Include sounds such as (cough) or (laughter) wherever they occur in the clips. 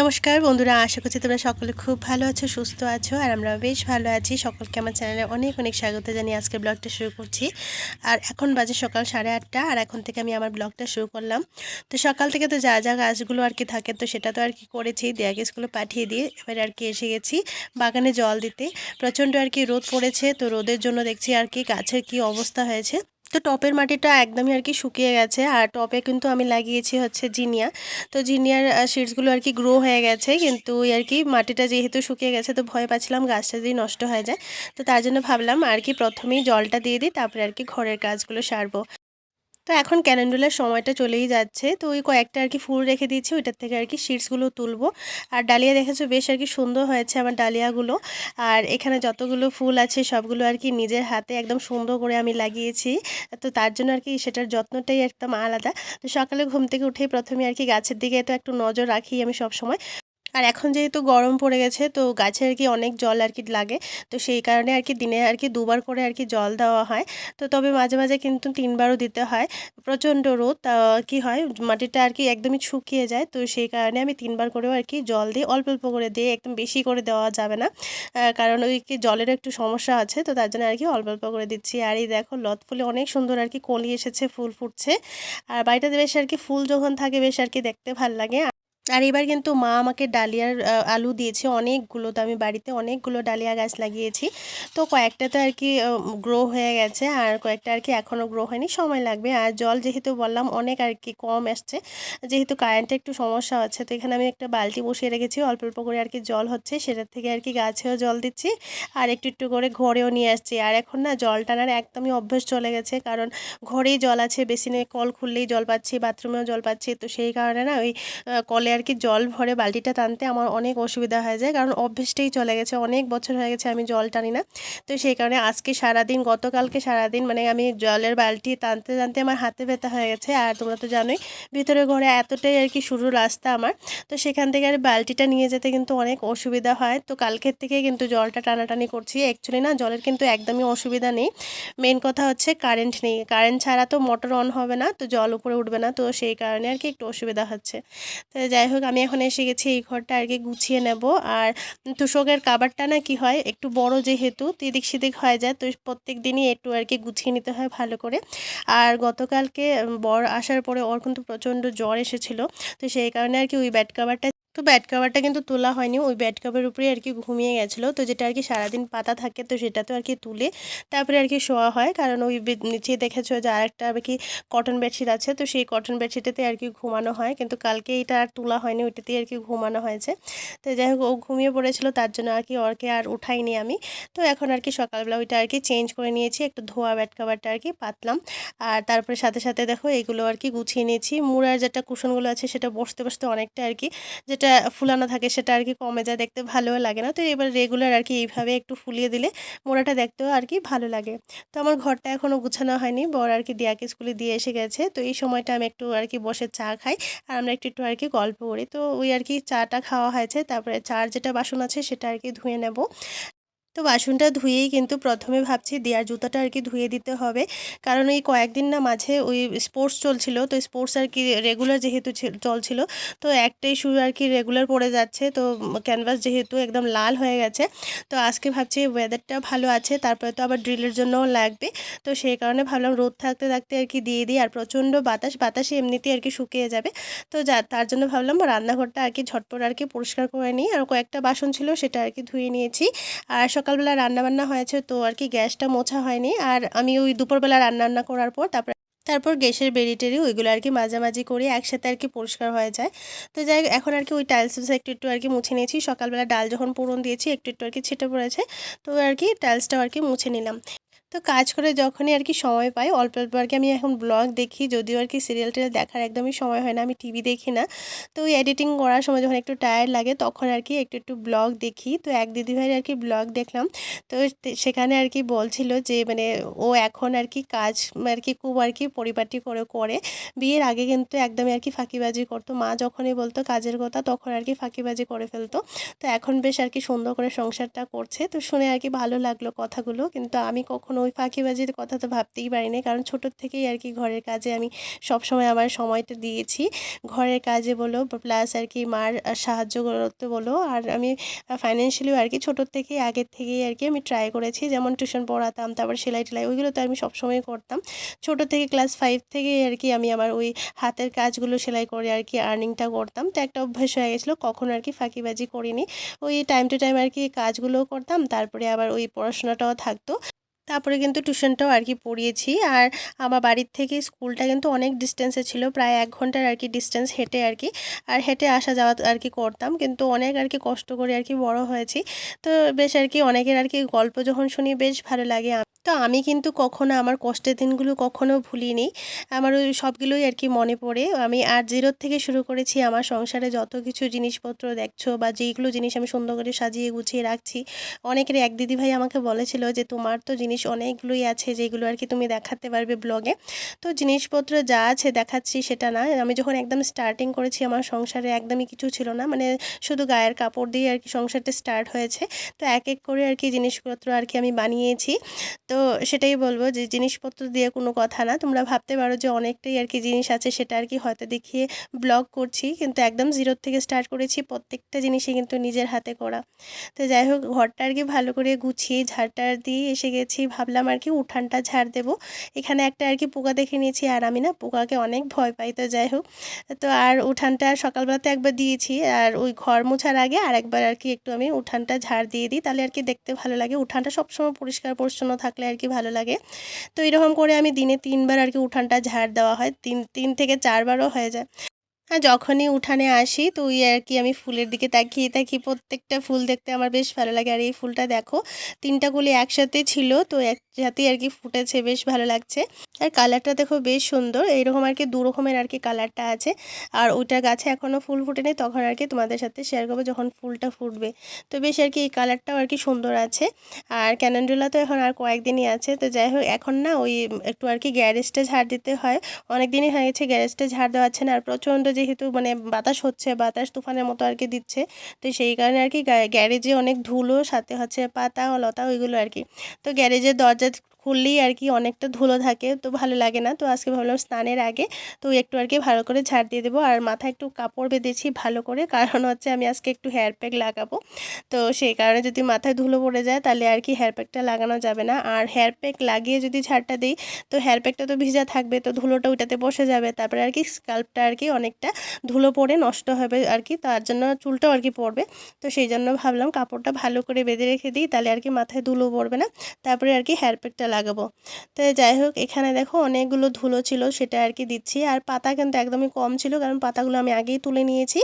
নমস্কার বন্ধুরা, আশা করছি তোমরা সকলে খুব ভালো আছো, সুস্থ আছো, আর আমরা বেশ ভালো আছি। সকলকে আমার চ্যানেলে অনেক অনেক স্বাগত জানিয়ে আজকে ব্লগটা শুরু করছি। আর এখন বাজে সকাল সাড়ে আটটা, আর এখন থেকে আমি আমার ব্লগটা শুরু করলাম। তো সকাল থেকে তো যা যা গাছগুলো আর কি থাকে, তো সেটা তো আর কি করেছি। দেয়া গাছগুলো পাঠিয়ে দিয়ে এবার আর কি এসে গেছি বাগানে জল দিতে। প্রচণ্ড আর কি রোদ পড়েছে, তো রোদের জন্য দেখছি আর কি গাছের কি অবস্থা হয়েছে। তো টপের মাটিটা একদমই আর কি শুকিয়ে গেছে। আর টপে কিন্তু আমি লাগিয়েছি হচ্ছে জিনিয়া। তো জিনিয়ার সিডসগুলো আর কি গ্রো হয়ে গেছে। কিন্তু আর কি মাটিটা যেহেতু শুকিয়ে গেছে, তো ভয় পাচ্ছিলাম গাছটা যদি নষ্ট হয়ে যায়। তো তার জন্য ভাবলাম আর কি প্রথমেই জলটা দিয়ে দিই, তারপরে আর কি ঘরের গাছগুলো সারবো। তো এখন ক্যালেন্ডুলার সময়টা চলেই যাচ্ছে। তো ওই কয়েকটা আর কি ফুল রেখে দিয়েছি, ওইটার থেকে আর কি শিটসগুলো তুলবো। আর ডালিয়া দেখেছ বেশ আর কি সুন্দর হয়েছে আমার ডালিয়াগুলো। আর এখানে যতগুলো ফুল আছে সবগুলো আর কি নিজের হাতে একদম সুন্দর করে আমি লাগিয়েছি। তো তার জন্য আর কি সেটার যত্নটাই একদম আলাদা। তো সকালে ঘুম থেকে উঠেই প্রথমে আর কি গাছের দিকে তো একটু নজর রাখি আমি সব সময় আর এখন যেহেতু গরম পড়ে গেছে তো গাছে আর কি অনেক জল আর কি লাগে তো সেই কারণে আর কি দিনে আর কি দুবার করে আর কি জল দেওয়া হয় তো তবে মাঝে মাঝে কিন্তু তিনবারও দিতে হয় প্রচণ্ড রোদ কি হয় মাটিটা আর কি একদমই শুকিয়ে যায় তো সেই কারণে আমি তিনবার করেও আর কি জল দিই অল্প অল্প করে দিয়ে একদম বেশি করে দেওয়া যাবে না কারণ ওই কি জলের একটু সমস্যা আছে তো তার জন্য আর কি অল্প অল্প করে দিচ্ছি আর এই দেখো লত ফুলে অনেক সুন্দর আর কি কলি এসেছে ফুল ফুটছে আর বাড়িটাতে বেশ আর কি ফুল যখন থাকে বেশ আর কি দেখতে ভালো লাগে আর এবার কিন্তু মা আমাকে ডালিয়ার আলু দিয়েছে অনেকগুলো, তো আমি বাড়িতে অনেকগুলো ডালিয়া গাছ লাগিয়েছি। তো কয়েকটা তো আর কি গ্রো হয়ে গেছে আর কয়েকটা আর কি এখনও গ্রো হয়নি, সময় লাগবে। আর জল যেহেতু বললাম অনেক আর কি কম আসছে, যেহেতু কারেন্টে একটু সমস্যা হচ্ছে, তো এখানে আমি একটা বালতি বসিয়ে রেখেছি, অল্প অল্প করে আর কি জল হচ্ছে, সেটার থেকে আর কি গাছেও জল দিচ্ছি আর একটু একটু করে ঘরেও নিয়ে আসছি। আর এখন না জল টানার একদমই অভ্যেস চলে গেছে, কারণ ঘরেই জল আছে বেশি বেসিনে কল খুললেই জল পাচ্ছি, বাথরুমেও জল পাচ্ছি, তো সেই কারণে না ওই কলে আর কি জল ভরে বালতিটা টানতে আমার অনেক অসুবিধা হয়ে যায়। কারণ অভ্যেসটাই চলে গেছে, অনেক বছর হয়ে গেছে আমি জল টানি না। তো সেই কারণে আজকে সারাদিন, গতকালকে সারাদিন মানে আমি জলের বালতি টানতে টানতে আমার হাতে ব্যথা হয়ে গেছে। আর তোমরা তো জানোই, ভিতরে ঘরে এতটাই আর কি শুরু রাস্তা আমার। তো সেখান থেকে আর বালতিটা নিয়ে যেতে কিন্তু অনেক অসুবিধা হয়। তো কালকের থেকে কিন্তু জলটা টানাটানি করছি। অ্যাকচুয়ালি না, জলের কিন্তু একদমই অসুবিধা নেই। মেন কথা হচ্ছে কারেন্ট নেই। কারেন্ট ছাড়া তো মোটর অন হবে না, তো জল উপরে উঠবে না। তো সেই কারণে আর কি একটু অসুবিধা হচ্ছে। তো যাই হোক, আমি এখন এসে গেছি এই ঘরটা আর কি গুছিয়ে নেব। আর তুষকের কাবারটা না কি হয়, একটু বড় যেহেতু এদিক সেদিক হয়ে যায়, তো প্রত্যেক দিনই একটু আর কি গুছিয়ে নিতে হয় ভালো করে। আর গতকালকে বর আসার পরে ওর কিন্তু প্রচণ্ড জ্বর এসেছিল, তো সেই কারণে আর কি ওই ব্যাড কাভারটা তো ব্যাড কাভারটা কিন্তু তোলা হয়নি ওই ব্যাড কাভারের উপরেই আর কি ঘুমিয়ে গেছিল তো যেটা আর কি সারাদিন পাতা থাকে তো সেটা তো আর কি তুলে তারপরে আর কি শোয়া হয় কারণ ওই নিচে দেখেছ যে আরেকটা আর কি কটন বেডশিট আছে তো সেই কটন বেডশিটেতে আর কি ঘুমানো হয় কিন্তু কালকে এটা আর তোলা হয়নি ওইটাতেই আর কি ঘুমানো হয়েছে তো যাই হোক ও ঘুমিয়ে পড়েছিল তার জন্য আর কি ওরকে আর উঠাইনি আমি তো এখন আর কি সকালবেলা ওইটা আর কি চেঞ্জ করে নিয়েছি একটু ধোয়া ব্যাড কাভারটা আর কি পাতলাম আর তারপরে সাথে সাথে দেখো এগুলো আর কি গুছিয়ে নিয়েছি মুড়ার যেটা কুশনগুলো আছে সেটা বসতে বসতে অনেকটা আর কি যেটা যেটা ফুলানো থাকে সেটা আর কি কমে যায়, দেখতে ভালোও লাগে না। তো এবার রেগুলার আর কি এইভাবে একটু ফুলিয়ে দিলে মোড়াটা দেখতেও আর কি ভালো লাগে। তো আমার ঘরটা এখনও গুছানো হয়নি, বর আর কি দিয়াকে স্কুলে দিয়ে এসে গেছে। তো এই সময়টা আমি একটু আর কি বসে চা খাই আর আমরা একটু একটু আর কি গল্প করি। তো ওই আর কি চাটা খাওয়া হয়েছে, তারপরে চার যেটা বাসন আছে সেটা আর কি ধুয়ে নেব। তো বাসনটা ধুয়েই কিন্তু প্রথমে ভাবছি দেওয়ার জুতাটা আর কি ধুয়ে দিতে হবে। কারণ এই কয়েকদিন না মাঝে ওই স্পোর্টস চলছিল, তো স্পোর্টস আর কি রেগুলার যেহেতু চলছিল, তো একটাই শু আর কি রেগুলার পড়ে যাচ্ছে, তো ক্যানভাস যেহেতু একদম লাল হয়ে গেছে, তো আজকে ভাবছি ওয়েদারটা ভালো আছে, তারপরে তো আবার ড্রিলের জন্যও লাগবে, তো সেই কারণে ভাবলাম রোদ থাকতে থাকতে আর কি দিয়ে দিই, আর প্রচণ্ড বাতাস বাতাসে এমনিতেই আর কি শুকিয়ে যাবে, তো যা, তার জন্য ভাবলাম রান্নাঘরটা আর কি ঝটপট আর কি পরিষ্কার করে নিই, আর কয়েকটা বাসন ছিল সেটা আর কি ধুয়ে নিয়েছি, আর সকালবেলা রান্নাবান্না হয়েছে, তো আর কি গ্যাসটা মোছা হয়নি। আর আমি ওই দুপুরবেলা রান্নাবান্না করার পর তারপর তারপর গ্যাসের বেরি টেরি ওইগুলো আর কি মাঝামাঝি করে একসাথে আর কি পরিষ্কার হয়ে যায়। তো যাই এখন আর কি ওই টাইলস একটু একটু আর কি মুছে নিয়েছি। সকালবেলা ডাল যখন পুরন দিয়েছি, একটু একটু আর কি ছিটে পড়েছে, তো আর কি টাইলসটাও আর কি মুছে নিলাম। তো কাজ করে যখনই আর কি সময় পাই অল্প অল্প আর কি আমি এখন ব্লগ দেখি যদিও আর কি সিরিয়াল টিরিয়াল দেখার একদমই সময় হয় না আমি টিভি দেখি না তো এডিটিং করার সময় যখন একটু টায়ার্ড লাগে তখন আর কি একটু একটু ব্লগ দেখি তো এক দিদিভাইয়ের আর কি ব্লগ দেখলাম তো সেখানে আর কি বলছিল যে মানে ও এখন আর কি কাজ আর কি খুব আর কি পরিপাটি করে করে বিয়ের আগে কিন্তু একদমই আর কি ফাঁকিবাজি করতো মা যখনই বলতো কাজের কথা তখন আর কি ফাঁকিবাজি করে ফেলতো তো এখন বেশ আর কি সুন্দর করে সংসারটা করছে তো শুনে আর কি ভালো লাগল কথাগুলো কিন্তু আমি কখনো ওই ফাঁকিবাজির কথা তো ভাবতেই পারিনি। কারণ ছোটোর থেকেই আর কি ঘরের কাজে আমি সব সময় আমার সময়টা দিয়েছি। ঘরের কাজে বলো প্লাস আর কি মার সাহায্য করতে বলো। আর আমি ফাইন্যান্সিয়ালিও আর কি ছোটোর থেকেই, আগের থেকেই আর কি আমি ট্রাই করেছি। যেমন টিউশন পড়াতাম, তারপর সেলাই টেলাই, ওইগুলো তো আমি সবসময় করতাম। ছোটো থেকে ক্লাস ফাইভ থেকে আর কি আমি আমার ওই হাতের কাজগুলো সেলাই করে আর কি আর্নিংটা করতাম। তো একটা অভ্যাস হয়ে গেছিল, কখনো আর কি ফাঁকিবাজি করিনি। ওই টাইম টু টাইম আর কি কাজগুলোও করতাম, তারপরে আবার ওই পড়াশোনাটাও থাকতো। তারপরে কিন্তু টিউশনটাও আর কি পড়িয়েছি। আর আমার বাড়ির থেকে স্কুলটা কিন্তু অনেক ডিস্টেন্সে ছিল, প্রায় এক ঘণ্টার আর কি ডিস্টেন্স হেঁটে আর কি আর হেঁটে আসা যাওয়া আর কি করতাম, কিন্তু অনেক আর কি কষ্ট করে আর কি বড় হয়েছি। তো বেশ আর কি অনেকের আর কি গল্প যখন শুনি বেশ ভালো লাগে তো আমি কিন্তু কখনো আমার কষ্টের দিনগুলো কখনো ভুলিনি। আমার ওই সবগুলোই আর কি মনে পড়ে। আমি আর জিরোর থেকে শুরু করেছি, আমার সংসারে যত কিছু জিনিসপত্র দেখছ বা যেইগুলো জিনিস আমি সুন্দর করে সাজিয়ে গুছিয়ে রাখছি। অনেকের এক দিদিভাই আমাকে বলেছিল যে, তোমার তো জিনিস অনেকগুলোই আছে যেগুলো আর কি তুমি দেখাতে পারবে ব্লগে। তো জিনিসপত্র যা আছে দেখাচ্ছি সেটা না। আমি যখন একদম স্টার্টিং করেছি, আমার সংসারে একদমই কিছু ছিল না। মানে শুধু গায়ের কাপড় দিয়ে আর কি সংসারটা স্টার্ট হয়েছে। তো এক এক করে আর কি জিনিসপত্র আর কি আমি বানিয়েছি। তো সেটাই বলব যে জিনিসপত্র দিয়ে কোনো কথা না। তোমরা ভাবতে পারো যে অনেকটাই আর কি জিনিস আছে, সেটা আর কি হয়তো দেখিয়ে ব্লগ করছি। কিন্তু একদম জিরোর থেকে স্টার্ট করেছি প্রত্যেকটা জিনিসই কিন্তু নিজের হাতে করা। তো যাই হোক, ঘরটা আর কি ভালো করে গুছিয়ে ঝাড়টার দিয়ে এসে গেছি। ভাবলাম আর কি উঠানটা ঝাড় দেব। এখানে একটা আর কি পোকা দেখে নিয়েছি, আর আমি না পোকাকে অনেক ভয় পাই, তো যাই হোক। তো আর উঠানটা সকালবেলাতে একবার দিয়েছি, আর ওই ঘর মোছার আগে আর একবার আর কি একটু আমি উঠানটা ঝাড় দিয়ে দিই। তাহলে আর কি দেখতে ভালো লাগে। উঠানটা সবসময় পরিষ্কার পরিচ্ছন্ন থাকলে আর কি ভালো লাগে। তো এরকম করে আমি দিনে তিনবার আর কি উঠানটা ঝাড় দেওয়া হয়। তিন তিন থেকে চারবারও হয়ে যায়। যখনই উঠানে আসি তো ওই আর কি আমি ফুলের দিকে তাকিয়ে থাকি, প্রত্যেকটা ফুল দেখতে আমার বেশ ভালো লাগে। আর এই ফুলটা দেখো, তিনটা গুলি একসাথে ছিল, তো একসাথেই আর কি ফুটেছে, বেশ ভালো লাগছে। আর কালারটা দেখো বেশ সুন্দর, এইরকম আর কি দু রকমের আর কি কালারটা আছে। আর ওইটা গাছে এখনও ফুল ফুটেনি, তখন আর কি তোমাদের সাথে শেয়ার করব যখন ফুলটা ফুটবে। তো বেশ আর কি এই কালারটাও আর কি সুন্দর আছে। আর ক্যানেন্ডুলা তো এখন আর কয়েকদিনই আছে, তো যাই হোক, এখন না ওই একটু আর কি গ্যারেজটা ঝাড় দিতে হয়। অনেক দিনই হয়ে গেছে গ্যারেজটা ঝাড় দেওয়া আছে না, আর প্রচণ্ড যেহেতু মানে বাতাস হচ্ছে, বাতাস তুফানের মতো আর কি দিচ্ছে, তো সেই কারণে আর কি গ্যারেজে অনেক ধুলো, সাথে হচ্ছে পাতা, লতা, ওইগুলো আর কি। তো গ্যারেজের দরজা খুললেই আর কি অনেকটা ধুলো থাকে, তো ভালো লাগে না। তো আজকে ভাবলাম স্নানের আগে তো একটু আর কি ভালো করে ঝাড় দিয়ে দেবো। আর মাথায় একটু কাপড় বেঁধেছি ভালো করে, কারণ হচ্ছে আমি আজকে একটু হেয়ার প্যাক লাগাবো। তো সেই কারণে যদি মাথায় ধুলো পড়ে যায় তাহলে আর কি হেয়ার প্যাকটা লাগানো যাবে না। আর হেয়ার প্যাক লাগিয়ে যদি ঝাড়টা দিই, তো হেয়ার প্যাকটা তো ভিজা থাকবে, তো ধুলোটা ওইটাতে বসে যাবে। তারপরে আর কি স্কাল্পটা আর কি অনেকটা ধুলো পড়ে নষ্ট হবে আর কি, তার জন্য চুলটাও আর কি পড়বে। তো সেই জন্য ভাবলাম কাপড়টা ভালো করে বেঁধে রেখে দিই, তাহলে আর কি মাথায় ধুলো পড়বে না। তারপরে আর কি হেয়ার প্যাকটা লাগাবো। তো যাই হোক এখানে দেখো অনেকগুলো ধুলো ছিল, সেটা আর কি দিচ্ছি। আর পাতা কিন্তু একদমই কম ছিল, কারণ পাতাগুলো আমি আগেই তুলে নিয়েছি।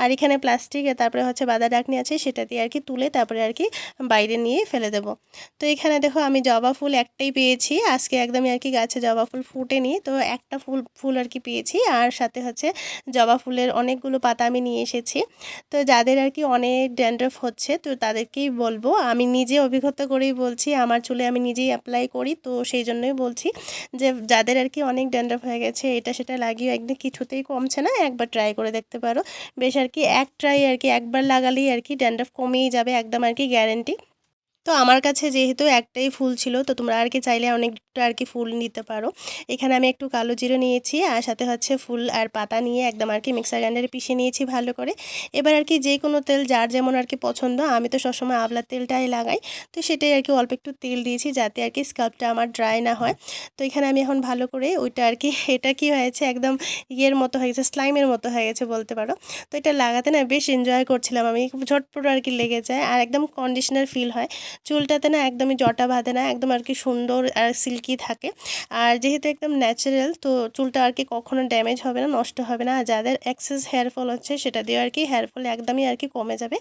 আর এখানে প্লাস্টিক তারপরে হচ্ছে বাদা ডাকনি আছে, সেটা দিয়ে আর কি তুলে তারপরে আর কি বাইরে নিয়ে ফেলে দেব। তো এখানে দেখো আমি জবা ফুল একটাই পেয়েছি। আজকে একদমই আর কি গাছে জবা ফুল ফুটেনি, তো একটা ফুল ফুল আর কি পেয়েছি। আর সাথে হচ্ছে জবা ফুলের অনেকগুলো পাতা আমি নিয়ে এসেছি। তো যাদের আর কি অনেক ড্যান্ড্রফ হচ্ছে, তো তাদেরকেই বলব। আমি নিজে অভিজ্ঞতা করেই বলছি, আমার চুলে আমি নিজেই অ্যাপ্লাই করি, তো সেই জন্যই বলছি যে যাদের আর কি অনেক ড্যান্ডাফ হয়ে গেছে, এটা সেটা লাগিয়ে একদিন কিছুতেই কমছে না, একবার ট্রাই করে দেখতে পারো। বেশ আর কি এক ট্রাই আর কি একবার লাগালেই আর কি ড্যান্ড্রফ কমেই যাবে, একদম আর কি গ্যারেন্টি তো আমার কাছে যেহেতু একটাই ফুল ছিল, তো তোমরা আর কি চাইলে অনেকটা আর কি ফুল নিতে পারো। এখানে আমি একটু কালো জিরো নিয়েছি আর সাথে হচ্ছে ফুল আর পাতা নিয়ে একদম আর কি মিক্সার গ্রাইন্ডারে পিষে নিয়েছি ভালো করে। এবার আর কি যে কোনো তেল যার যেমন আর কি পছন্দ, আমি তো সবসময় আবলার তেলটাই লাগাই। তো সেটাই আর কি অল্প একটু তেল দিয়েছি যাতে আর কি স্কাল্পটা আমার ড্রাই না হয়। তো এখানে আমি এখন ভালো করে ওইটা আর কি, (laughs) এটা কি হয়েছে একদম ইয়ের মতো হয়ে গেছে স্লাইমের মতো হয়ে গেছে বলতে পারো। তো এটা লাগাতে না বেশ এনজয় করছিলাম আমি ঝটপট আর কি লেগে যায় আর একদম কন্ডিশনার ফিল হয়। চুলটাতে না একদমই জটা বাঁধে না, একদম আর কি সুন্দর আর সিল্কি থাকে। আর যেহেতু একদম ন্যাচারাল তো চুলটা আর কি কখনো ড্যামেজ হবে না, নষ্ট হবে না। আর যাদের এক্সেস হেয়ার ফল হচ্ছে, সেটা দিয়ে আর কি হেয়ার ফল একদমই আর কি কমে যাবে।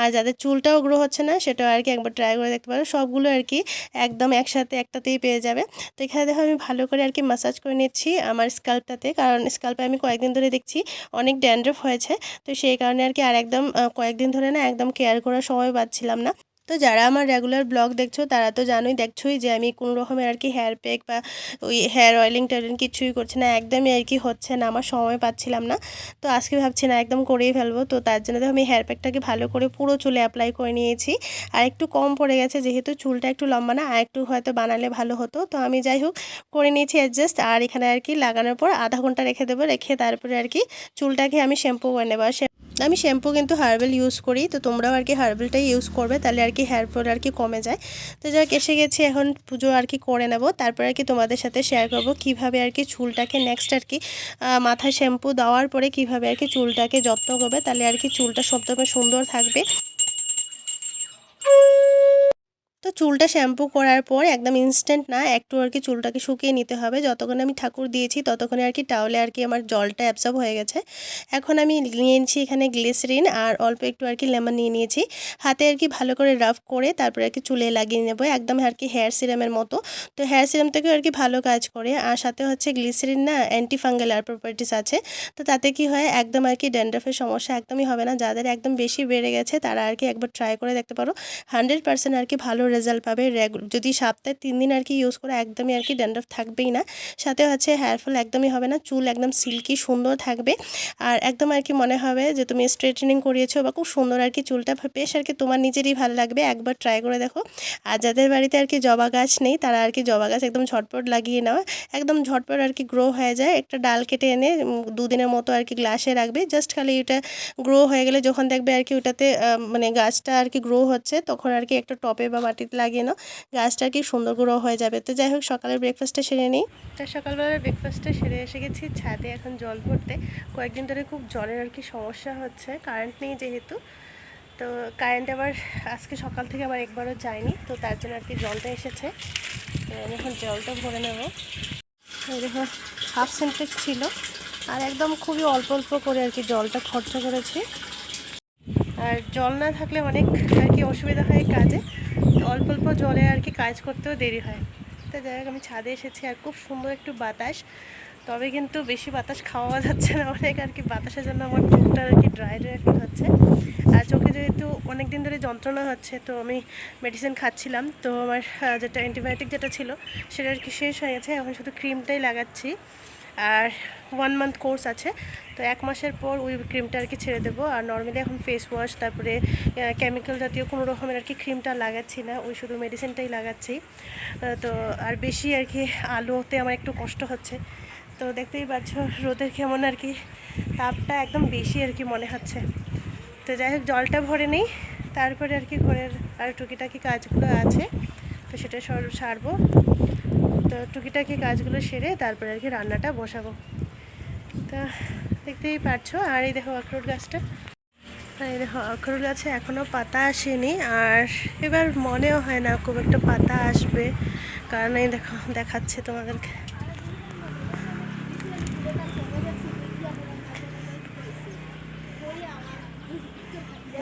আর যাদের চুলটাও গ্রো হচ্ছে না, সেটাও আর কি একবার ট্রাই করে দেখতে পারো। সবগুলো আর কি একদম একসাথে একটাতেই পেয়ে যাবে। তো এখানে দেখো আমি ভালো করে আর কি মাসাজ করে নিচ্ছি আমার স্কাল্পটাতে কারণ স্কাল্পে আমি কয়েকদিন ধরে দেখছি অনেক ড্যান্ড্রফ হয়েছে। তো সেই কারণে আর কি আর একদম কয়েকদিন ধরে না একদম কেয়ার করার সময় পাচ্ছিলাম না। তো যারা আমার রেগুলার ব্লগ দেখছ, তারা তো জানোই, দেখছোই যে আমি কোনো রকমের আর কি হেয়ার প্যাক বা ওই হেয়ার অয়েলিং টেলিং কিছুই করছি না, একদমই আর কি হচ্ছে না, আমার সময় পাচ্ছিলাম না। তো আজকে ভাবছি না, একদম করেই ফেলব। তো তার জন্য তো আমি হেয়ার প্যাকটাকে ভালো করে পুরো চুলে অ্যাপ্লাই করে নিয়েছি। আর একটু কম পড়ে গেছে, যেহেতু চুলটা একটু লম্বা না, আর একটু হয়তো বানালে ভালো হতো। তো আমি যাই হোক, করে নিয়েছি অ্যাডজাস্ট আর এখানে আর কি লাগানোর পর আধা ঘণ্টা রেখে দেবো, রেখে তারপরে আর কি চুলটাকে আমি শ্যাম্পু করে নেব। আমি শ্যাম্পু কিন্তু হার্বেল ইউজ করি, তো তোমরাও আর কি হার্বেলটাই ইউজ করবে, তাহলে আর কি হেয়ার ফল আর কি কমে যায়। তো যাক, এসে গেছি, এখন পুজো আর কি করে নেব। তারপর আর কি তোমাদের সাথে শেয়ার করব কীভাবে আর কি চুলটাকে নেক্সট আর কি মাথায় শ্যাম্পু দেওয়ার পরে কীভাবে আর কি চুলটাকে যত্ন করবে, তাহলে আর কি চুলটা সবথেকে সুন্দর থাকবে। তো চুলটা শ্যাম্পু করার পর একদম ইনস্ট্যান্ট না একটু আর কি চুলটাকে শুকিয়ে নিতে হবে যতক্ষণ আমি ঠাকুর দিয়েছি ততক্ষণে আর কি টাওলে আর কি আমার জলটা অ্যাবসর্ব হয়ে গেছে এখন আমি নিয়েছি এখানে গ্লিসারিন আর অল্প একটু আর কি লেমন নিয়ে নিয়েছি হাতে আর কি ভালো করে রাফ করে তারপরে আর কি চুলে লাগিয়ে নেব একদম আর কি হেয়ার সিরামের মতো তো হেয়ার সিরাম থেকেও আর কি ভালো কাজ করে আর সাথে হচ্ছে গ্লিসারিন না অ্যান্টি ফাঙ্গাল আর প্রপার্টিস আছে তো তাতে কি হয় একদম আর কি ড্যান্ড্রাফের সমস্যা একদমই হবে না যাদের একদম বেশি বেড়ে গেছে তারা আর কি একবার ট্রাই করে দেখতে পারো হান্ড্রেড পার্সেন্ট আর কি ভালো রেজাল্ট পাবে যদি সপ্তাহে তিন দিন আর কি ইউজ করে একদমই আর কি ড্যান্ড্রফ থাকবেই না সাথে হচ্ছে হেয়ার ফল একদমই হবে না চুল একদম সিল্কি সুন্দর থাকবে আর একদম আর কি মনে হবে যে তুমি স্ট্রেটনিং করিয়েছো বা খুব সুন্দর আর কি চুলটা বেশ আর কি তোমার নিজেরই ভালো লাগবে একবার ট্রাই করে দেখো আর যাদের বাড়িতে আর কি জবা গাছ নেই তারা আর কি জবা গাছ একদম ঝটপট লাগিয়ে নেওয়া একদম ঝটপট আর কি গ্রো হয়ে যায় একটা ডাল কেটে এনে দুদিনের মতো আর কি গ্লাসে রাখবে জাস্ট খালি এটা গ্রো হয়ে গেলে যখন দেখবে আর কি ওটাতে মানে গাছটা আর কি গ্রো হচ্ছে তখন আর কি একটা টপে বা মাটিতে লাগিয়ে নাও গাছটা কি সুন্দর গ্রো হয়ে যাবে। তো যাই হোক, সকালের ব্রেকফাস্টটা সেরে নিই। তো সকালবেলার ব্রেকফাস্টটা সেরে এসে গেছি ছাদে এখন জল ভরতে। কয়েকদিন ধরে খুব জলের আর কি সমস্যা হচ্ছে কারেন্ট নেই যেহেতু। তো কারেন্ট আবার আজকে সকাল থেকে আবার একবারও যায়নি, তো তার জন্য আর কি জলটা এসেছে। তো আমি এখন জলটা ভরে নেব। হাফ সেন্টেজ ছিল, আর একদম খুবই অল্প অল্প করে আর কি জলটা খরচা করেছি। আর জল না থাকলে অনেক আর কি অসুবিধা হয় কাজে। অল্প অল্প জলে আর কি কাজ করতেও দেরি হয়। তো যাই হোক, আমি ছাদে এসেছি আর খুব সুন্দর একটু বাতাস। তবে কিন্তু বেশি বাতাস খাওয়া যাচ্ছে না অনেক আর কি। বাতাসের জন্য আমার চোখটা আর কি ড্রাই ড্রাই ফিল হচ্ছে। আর চোখে যেহেতু অনেক দিন ধরে যন্ত্রণা হচ্ছে, তো আমি মেডিসিন খাচ্ছিলাম। তো আমার যেটা অ্যান্টিবায়োটিক যেটা ছিল, সেটা আর কি শেষ হয়ে গেছে। এখন শুধু ক্রিমটাই লাগাচ্ছি। আর ওয়ান মান্থ কোর্স আছে, তো এক মাসের পর ওই ক্রিমটা আর কি ছেড়ে দেবো। আর নর্মালি এখন ফেস ওয়াশ তারপরে কেমিক্যাল জাতীয় কোনো রকমের আর কি ক্রিমটা লাগাচ্ছি না, ওই শুধু মেডিসিনটাই লাগাচ্ছি। তো আর বেশি আর কি আলোতে আমার একটু কষ্ট হচ্ছে। তো দেখতেই পাচ্ছ রোদের কেমন আর কি তাপটা একদম বেশি আর কি মনে হচ্ছে। তো যাই হোক, জলটা ভরে নেই, তারপরে আর কি ঘরের আর টুকিটাকি কাজগুলো আছে, তো সেটা সারবো। তো টুকিটাকি কাজগুলো সেরে তারপরে আর কি রান্নাটা বসাবো। তা দেখতেই পারছ, আর এই দেখো আখরোট গাছটা। এই দেখো আখরোট গাছে এখনও পাতা আসেনি, আর এবার মনেও হয় না খুব একটা পাতা আসবে, কারণ এই দেখো দেখাচ্ছে তোমাদেরকে।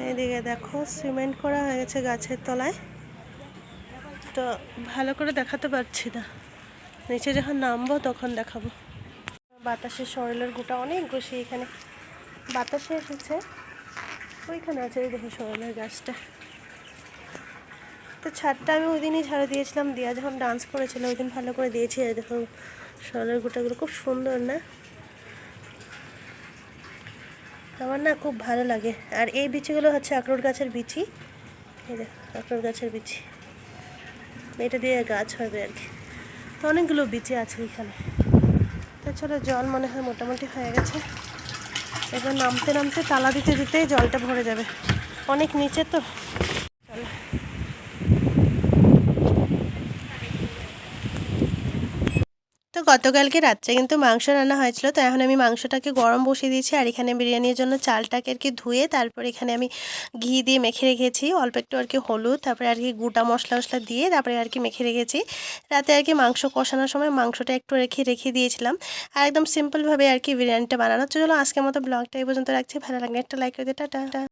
এইদিকে দেখো সিমেন্ট করা হয়ে গেছে গাছের তলায়, তো ভালো করে দেখাতে পারছি না। নিচে যখন নামবো তখন দেখাবো। বাতাসের সরলের গোটা অনেক বসে এখানে। বাতাসে এসেছে। ওইখানে আছে ওই দেখো সরলের গাছটা। তো ছাদটা আমি ওই দিনই ঝাড়ু দিয়েছিলাম। দিয়া যখন ডান্স করেছিল, ওই দিন ভালো করে দিয়েছি। আর দেখো সরলের গোটাগুলো খুব সুন্দর, না? আমার না খুব ভালো লাগে। আর এই বিচিগুলো হচ্ছে আখরোট গাছের বিচি। এই দেখ আখরোট গাছের বিচি। এটা দিয়ে গাছ হবে আর কি। অনেকগুলো বিচে আছে এখানে। তাছাড়া জল মনে হয় মোটামুটি হয়ে গেছে। এবার নামতে নামতে তালা দিতে দিতেই জলটা ভরে যাবে। অনেক নিচে তো। গতকালকে রাত্রে কিন্তু মাংস রান্না হয়েছিল, তো এখন আমি মাংসটাকে গরম বসিয়ে দিয়েছি আর এখানে বিরিয়ানির জন্য চালটাকে আর কি ধুয়ে তারপর এখানে আমি ঘি দিয়ে মেখে রেখেছি, অল্প একটু আর কি হলুদ, তারপরে আর কি গোটা মশলা মশলা দিয়ে তারপরে আর কি মেখে রেখেছি। রাতে আর কি মাংস কষানোর সময় মাংসটা একটু রেখে রেখে দিয়েছিলাম আর একদম সিম্পলভাবে আর কি বিরিয়ানিটা বানানো। চলো আজকের মতো ব্লগটা এই পর্যন্ত রাখছি, ভালো লাগে একটা লাইক করে দিয়ে টাটা।